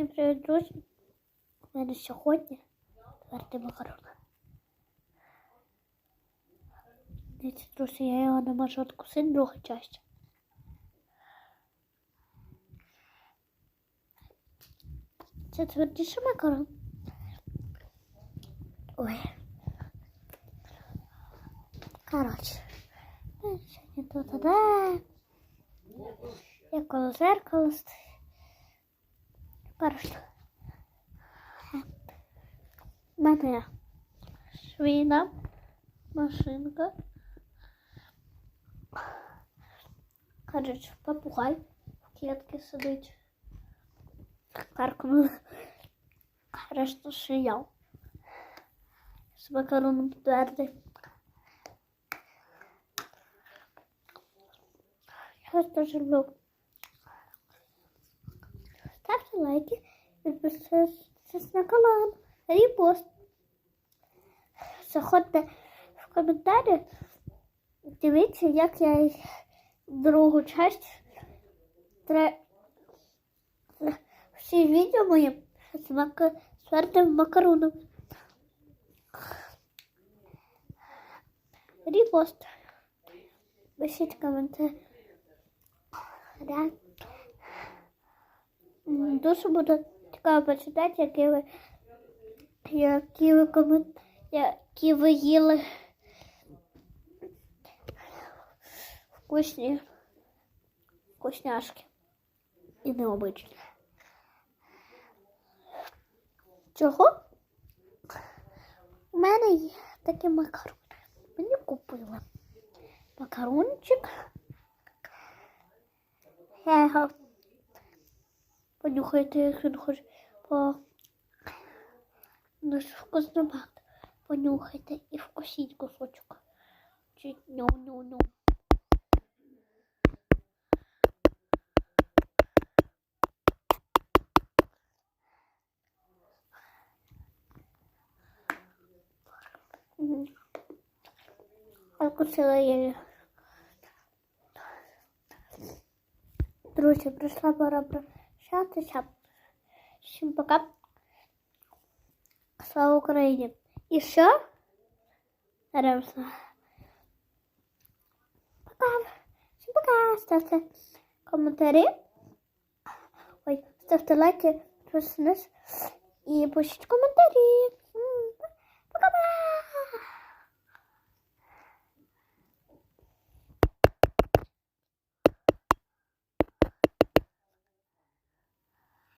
Всім привіт, друзі! У мене сьогодні твердий макарон. Дивіться, друзі, я його не можу відкусити друга часть. Це твердіший макарон. Ой. Коротше. Сьогодні тут да. Я коло зеркала стою. Перше. Мене швійна машинка. Коротше, попугай в клітці сидить. Каркнув. Решту шияв. З макароном твердий. Я дуже люблю. Ставте лайки, підписуйтесь на канал, репост. Заходьте в коментарі, дивіться, як я другу часть тре... всі відео мої з, мака... з твердим макароном. Репост. Пишіть коментарі. Да. Дуже буде цікаво почитати, які ви, які ви, комент, які ви їли вкусні вкусняшки і необичні. Чого? У мене є такі макарони. Мені купили макарончик. Я Понюхайте, як він хоче по дуже вкусно багато. Понюхайте і вкусіть кусочок. Чи ню-ню-ню. Откусила я. Друзі, прийшла пора прощатися. Всім пока. Слава Україні. І що? Зараз. Пока. Всім пока. Ставте коментарі. Ой, ставте лайки, підписуйтесь і пишіть коментарі.